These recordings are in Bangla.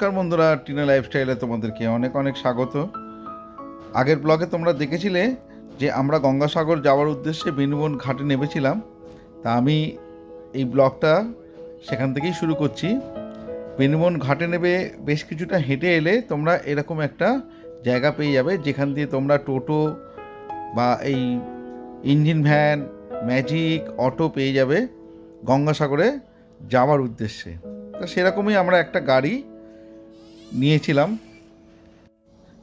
নমস্কার বন্ধুরা, টিনা লাইফস্টাইলে তোমাদেরকে অনেক অনেক স্বাগত। আগের ব্লগে তোমরা দেখেছিলে যে আমরা গঙ্গাসাগর যাওয়ার উদ্দেশ্যে বেনুবন ঘাটে নেমেছিলাম। তা আমি এই ব্লগটা সেখান থেকেই শুরু করছি। বেনুবন ঘাটে নেবে বেশ কিছুটা হেঁটে এলে তোমরা এরকম একটা জায়গা পেয়ে যাবে, যেখান দিয়ে তোমরা টোটো বা এই ইঞ্জিন ভ্যান, ম্যাজিক, অটো পেয়ে যাবে গঙ্গাসাগরে যাওয়ার উদ্দেশ্যে। তা সেরকমই আমরা একটা গাড়ি নিয়েছিলাম।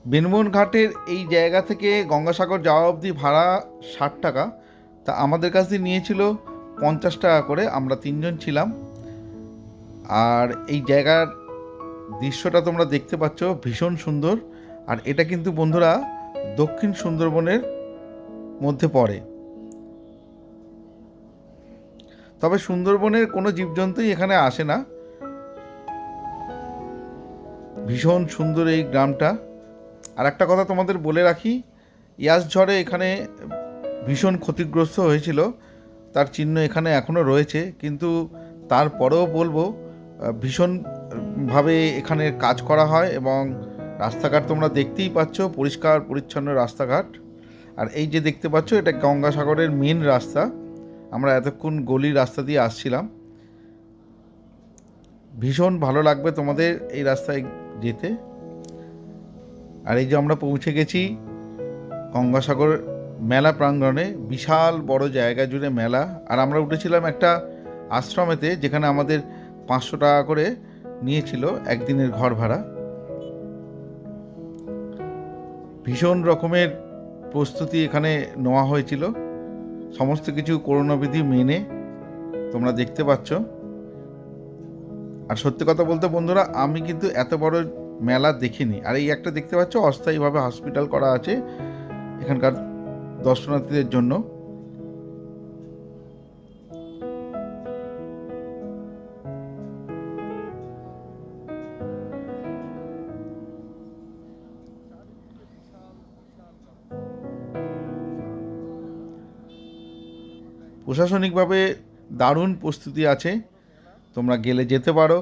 বেনবন ঘাটের এই জায়গা থেকে গঙ্গাসাগর যাওয়া অবধি ভাড়া ষাট টাকা। তা আমাদের কাছ দিয়ে নিয়েছিল পঞ্চাশ টাকা করে, আমরা তিনজন ছিলাম। আর এই জায়গার দৃশ্যটা তোমরা দেখতে পাচ্ছ, ভীষণ সুন্দর। আর এটা কিন্তু বন্ধুরা দক্ষিণ সুন্দরবনের মধ্যে পড়ে। তবে সুন্দরবনের কোনো জীবজন্তুই এখানে আসে না। ভীষণ সুন্দর এই গ্রামটা। আর একটা কথা তোমাদের বলে রাখি, ইয়াস ঝড়ে এখানে ভীষণ ক্ষতিগ্রস্ত হয়েছিল, তার চিহ্ন এখানে এখনও রয়েছে, কিন্তু তারপরেও বলব ভীষণভাবে এখানে কাজ করা হয় এবং রাস্তাঘাট তোমরা দেখতেই পাচ্ছ, পরিষ্কার পরিচ্ছন্ন রাস্তাঘাট। আর এই যে দেখতে পাচ্ছ, এটা গঙ্গাসাগরের মেন রাস্তা। আমরা এতক্ষণ গলির রাস্তা দিয়ে আসছিলাম। ভীষণ ভালো লাগবে তোমাদের এই রাস্তায় যেতে। আর এই যে আমরা পৌঁছে গেছি গঙ্গাসাগর মেলা প্রাঙ্গণে, বিশাল বড় জায়গা জুড়ে মেলা। আর আমরা উঠেছিলাম একটা আশ্রমেতে যেখানে আমাদের পাঁচশো টাকা করে নিয়েছিল একদিনের ঘর ভাড়া। ভীষণ রকমের প্রস্তুতি এখানে নেওয়া হয়েছিল। সমস্ত কিছু করোনাবিধি মেনে তোমরা দেখতে পাচ্ছ। আর সত্যি কথা বলতে বন্ধুরা, আমি কিন্তু এত বড় মেলা দেখিনি। আর এই একটা দেখতে পাচ্ছ, অস্থায়ীভাবে হসপিটাল করা আছে এখানকার দর্শনার্থীদের জন্য। প্রশাসনিকভাবে দারুণ প্রস্তুতি আছে। তোমরা গেলে যেতে পারো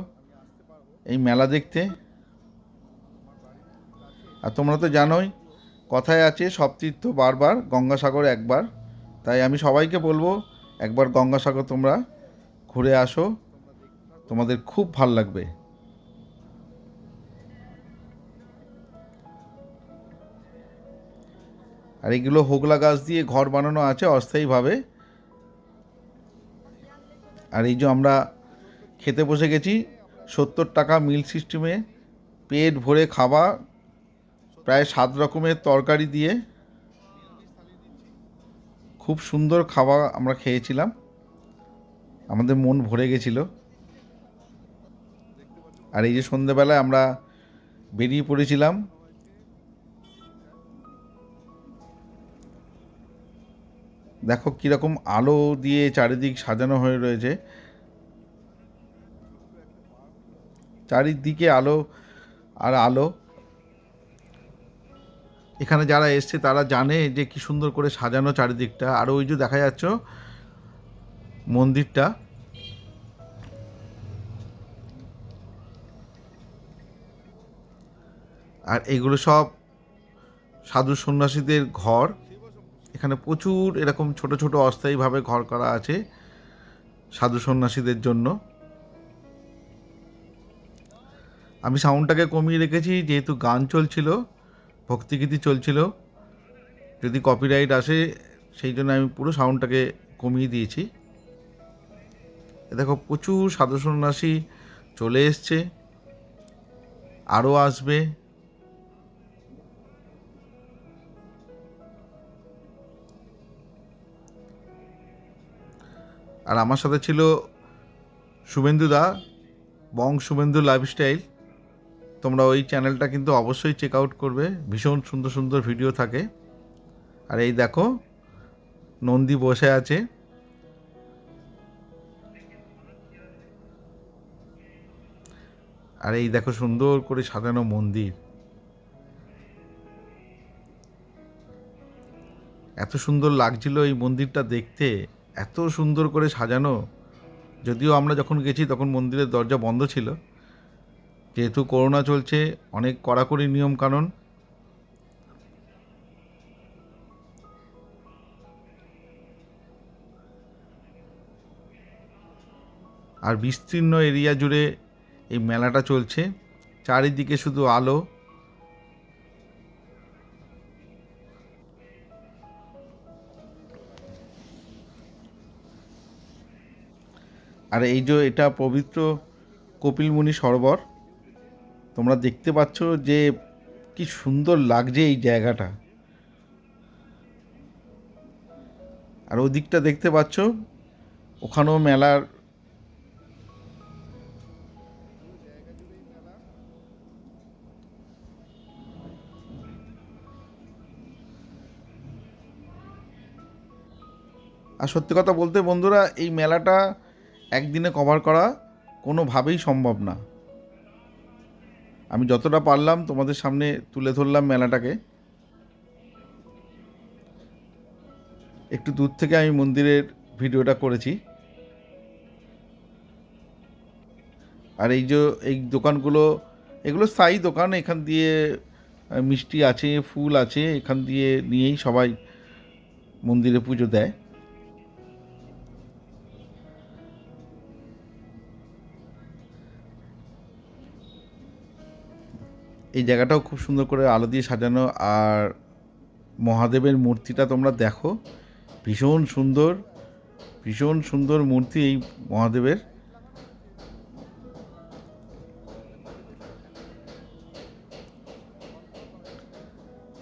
এই মেলা দেখতে। আর তোমরা তো জানোই, কথায় আছে সব তীর্থ বারবার, গঙ্গাসাগর একবার। তাই আমি সবাইকে বলব, একবার গঙ্গাসাগর তোমরা ঘুরে আসো, তোমাদের খুব ভালো লাগবে। আর এগুলো হোগলা গাছ দিয়ে ঘর বানানো আছে অস্থায়ীভাবে। আর এই যে আমরা খেতে বসে গেছি। সত্তর টাকা মিল সিস্টেমে পেট ভরে খাওয়া, প্রায় সাত রকমের তরকারি দিয়ে খুব সুন্দর খাওয়া আমরা খেয়েছিলাম। আমাদের মন ভরে গেছিল। আর এই যে সন্ধেবেলায় আমরা বেরিয়ে পড়েছিলাম। দেখো কীরকম আলো দিয়ে চারিদিক সাজানো হয়ে রয়েছে। চারিদিকে আলো আর আলো। এখানে যারা এসছে, তারা জানে যে কি সুন্দর করে সাজানো চারিদিকটা। আর ওই যে দেখা যাচ্ছে মন্দিরটা। আর এগুলো সব সাধু সন্ন্যাসীদের ঘর। এখানে প্রচুর এরকম ছোট ছোট অস্থায়ীভাবে ঘর করা আছে সাধু সন্ন্যাসীদের জন্য। আমি সাউন্ডটাকে কমিয়ে রেখেছি, যেহেতু গান চলছিল, ভক্তিগীতি চলছিল, যদি কপিরাইট আসে, সেই জন্য আমি পুরো সাউন্ডটাকে কমিয়ে দিয়েছি। দেখো, প্রচুর সাধু সন্ন্যাসী চলে এসছে আরও আসবে। আর আমার সাথে ছিল শুভেন্দু দা বং শুভেন্দু লাইফস্টাইল। তোমরা ওই চ্যানেলটা কিন্তু অবশ্যই চেক আউট করবে। ভীষণ সুন্দর সুন্দর ভিডিও থাকে। আর এই দেখো, নন্দী বসে আছে। আর এই দেখো সুন্দর করে সাজানো মন্দির। এত সুন্দর লাগছিল এই মন্দিরটা দেখতে। এত সুন্দর করে সাজানো। যদিও আমরা যখন গেছি তখন মন্দিরের দরজা বন্ধ ছিল। যেহেতু করোনা চলছে, অনেক কড়াকড়ি নিয়ম কানুন। আর বিস্তীর্ণ এরিয়া জুড়ে এই মেলাটা চলছে। চারিদিকে শুধু আলো। আর এই যে এটা পবিত্র কপিলমুনি সরোবর তোমরা দেখতে পাচ্ছ যে কি সুন্দর লাগছে এই জায়গাটা। আর ওদিকটা দেখতে পাচ্ছ, ওখানেও মেলার আর সত্যি কথা বলতে বন্ধুরা, এই মেলাটা একদিনে কভার করা কোনোভাবেই সম্ভব না। আমি যতটা পারলাম তোমাদের সামনে তুলে ধরলাম মেলাটাকে। একটু দূর থেকে আমি মন্দিরের ভিডিওটা করেছি। আর এই যে, এই দোকানগুলো, এগুলো স্থায়ী দোকান, এখান দিয়ে মিষ্টি আছে, ফুল আছে, এখান দিয়ে নিয়েই সবাই মন্দিরে পুজো দেয়। এই জায়গাটাও খুব সুন্দর করে আলো দিয়ে সাজানো আর মহাদেবের মূর্তিটা তোমরা দেখো। ভীষণ সুন্দর ভীষণ সুন্দর মূর্তি এই মহাদেবের।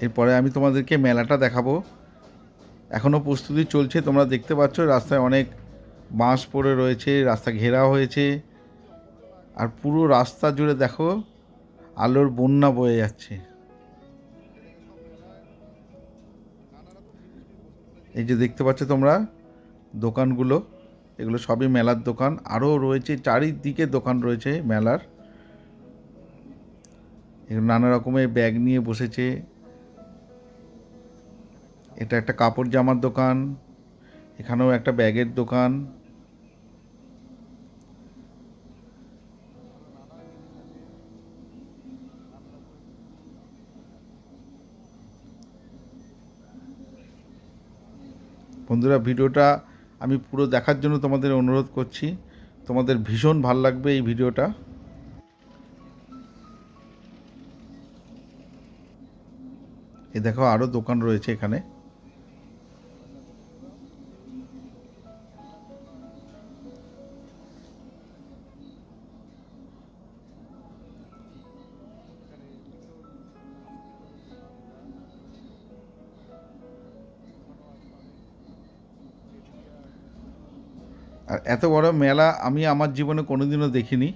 এরপরে আমি তোমাদেরকে মেলাটা দেখাবো। এখনও প্রস্তুতি চলছে, তোমরা দেখতে পাচ্ছ রাস্তায় অনেক বাঁশ পড়ে রয়েছে, রাস্তা ঘেরা হয়েছে। আর পুরো রাস্তা জুড়ে দেখো আলোর বন্যা বয়ে যাচ্ছে। এই যে দেখতে পাচ্ছ তোমরা দোকানগুলো, এগুলো সবই মেলার দোকান। আরও রয়েছে, চারিদিকে দোকান রয়েছে মেলার। নানা রকমের ব্যাগ নিয়ে বসেছে। এটা একটা কাপড় জামার দোকান, এখানেও একটা ব্যাগের দোকান। বন্ধুরা, ভিডিওটা আমি পুরো দেখার জন্য তোমাদের অনুরোধ করছি। তোমাদের ভীষণ ভালো লাগবে এই ভিডিওটা। এ দেখো আরও দোকান রয়েছে এখানে। এত বড় মেলা আমি আমার জীবনে কোনোদিনও দেখিনি।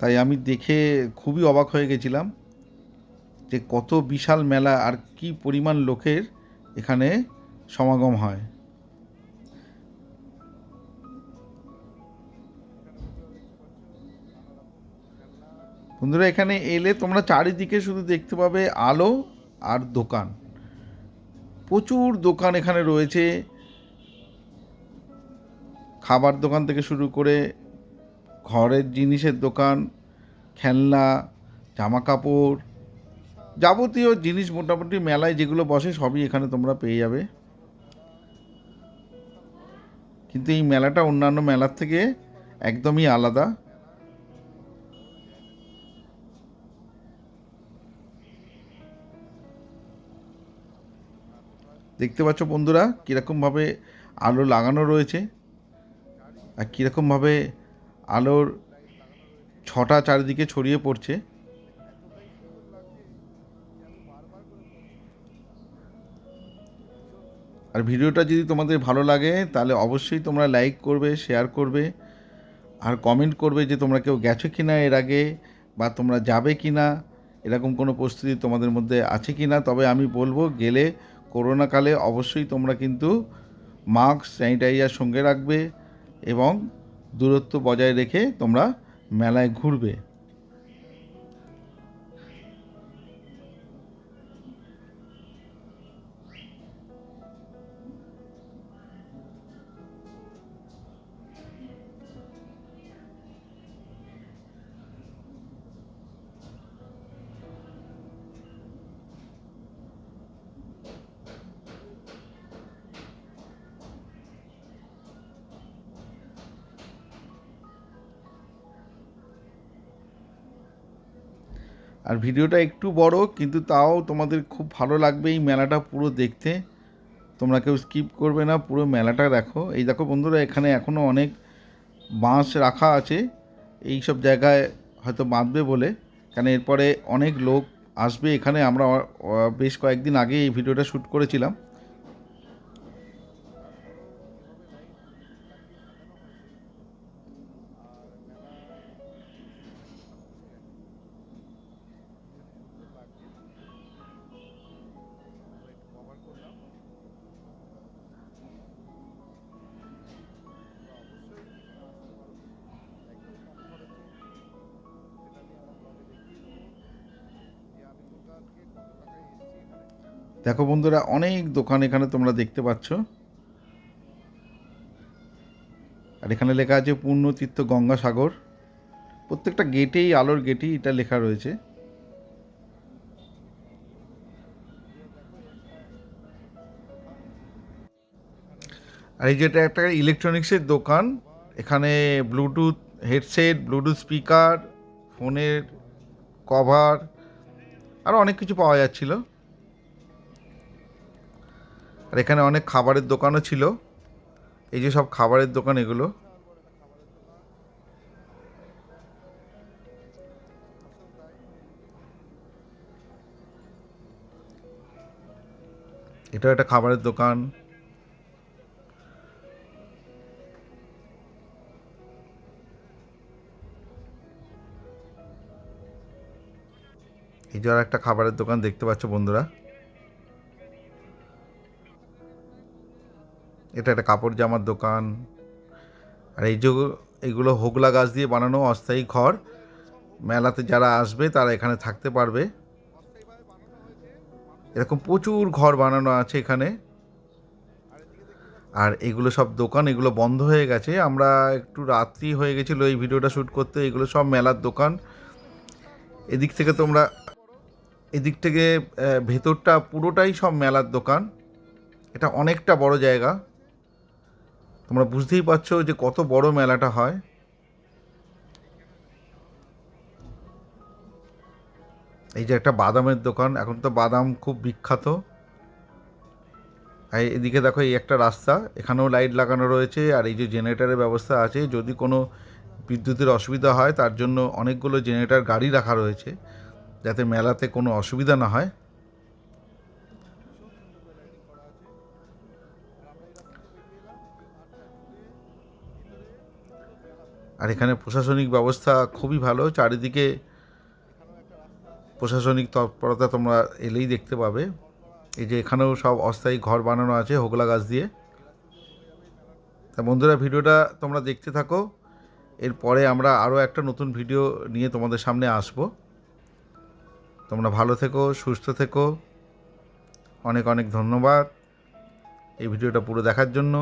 তাই আমি দেখে খুবই অবাক হয়ে গেছিলাম যে কত বিশাল মেলা আর কি পরিমাণ লোকের এখানে সমাগম হয়। বন্ধুরা, এখানে এলে তোমরা চারিদিকে শুধু দেখতে পাবে আলো আর দোকান। প্রচুর দোকান এখানে রয়েছে। খাবার দোকান থেকে শুরু করে ঘরের জিনিসের দোকান, খেলনা জামা কাপড় যাবতীয় জিনিস মোটামুটি মেলায় যেগুলো বসে সবই এখানে তোমরা পেয়ে যাবে। কিন্তু এই মেলাটা অন্যান্য মেলার থেকে একদমই আলাদা। দেখতে পাচ্ছ বন্ধুরা, কীরকমভাবে আলো লাগানো রয়েছে। আর কীরকমভাবে আলোর ছটা চারিদিকে ছড়িয়ে পড়ছে। আর ভিডিওটা যদি তোমাদের ভালো লাগে, তাহলে অবশ্যই তোমরা লাইক করবে, শেয়ার করবে, আর কমেন্ট করবে যে তোমরা কেউ গেছো কি না এর আগে বা তোমরা যাবে কি না এরকম কোনো প্রস্তুতি তোমাদের মধ্যে আছে কি না তবে আমি বলব গেলে করোনাকালে অবশ্যই তোমরা কিন্তু মাস্ক স্যানিটাইজার সঙ্গে রাখবে। এবং দূরত্ব বজায় রেখে তোমরা মেলায় ঘুরবে। আর ভিডিওটা একটু বড়, কিন্তু তাও তোমাদের খুব ভালো লাগবে এই মেলাটা পুরো দেখতে। তোমরা কেউ স্কিপ করবে না, পুরো মেলাটা দেখো। এই দেখো বন্ধুরা, এখানে এখনও অনেক বাঁশ রাখা আছে। এই সব জায়গায় হয়তো বাঁধবে বলে। কেন এরপরে অনেক লোক আসবে এখানে। আমরা বেশ কয়েকদিন আগে এই ভিডিওটা শ্যুট করেছিলাম। দেখো বন্ধুরা, অনেক দোকান এখানে তোমরা দেখতে পাচ্ছ। আর এখানে লেখা আছে পূর্ণতীর্থ গঙ্গাসাগর প্রত্যেকটা গেটেই, আলোর গেটেই এটা লেখা রয়েছে। আর এই যেটা একটা ইলেকট্রনিক্সের দোকান। এখানে ব্লুটুথ হেডসেট, ব্লুটুথ স্পিকার, ফোনের কভার আরও অনেক কিছু পাওয়া যাচ্ছিল। আর এখানে অনেক খাবারের দোকানও ছিল। এই যে সব খাবারের দোকান এগুলো। এটাও একটা খাবারের দোকান। এই যে আর একটা খাবারের দোকান দেখতে পাচ্ছ বন্ধুরা। এটা একটা কাপড় জামার দোকান। আর এই যে এইগুলো হোগলা গাছ দিয়ে বানানো অস্থায়ী ঘর, মেলাতে যারা আসবে তারা এখানে থাকতে পারবে। এরকম প্রচুর ঘর বানানো আছে এখানে। আর এগুলো সব দোকান, এগুলো বন্ধ হয়ে গেছে। আমরা একটু রাত্রি হয়ে গেছিল এই ভিডিওটা শ্যুট করতে, এগুলো সব মেলার দোকান। এদিক থেকে তোমরা, এদিক থেকে ভেতরটা পুরোটাই সব মেলার দোকান। এটা অনেকটা বড় জায়গা। তোমরা বুঝতেই পারছ যে কত বড় মেলাটা হয়। এই যে একটা বাদামের দোকান, এখন তো বাদাম খুব বিখ্যাত। আর এদিকে দেখো এই একটা রাস্তা, এখানেও লাইট লাগানো রয়েছে, আর এই যে জেনারেটারের ব্যবস্থা আছে। যদি কোনো বিদ্যুতের অসুবিধা হয়, তার জন্য অনেকগুলো জেনারেটার গাড়ি রাখা রয়েছে, যাতে মেলাতে কোনো অসুবিধা না হয়। আর এখানে প্রশাসনিক ব্যবস্থা খুবই ভালো। চারিদিকে প্রশাসনিক তৎপরতা তোমরা এলেই দেখতে পাবে। এই যে এখানেও সব অস্থায়ী ঘর বানানো আছে হোগলা গাছ দিয়ে। তা বন্ধুরা, ভিডিওটা তোমরা দেখতে থাকো। এরপরে আমরা আরও একটা নতুন ভিডিও নিয়ে তোমাদের সামনে আসব। তোমরা ভালো থেকো, সুস্থ থেকো। অনেক অনেক ধন্যবাদ এই ভিডিওটা পুরো দেখার জন্য।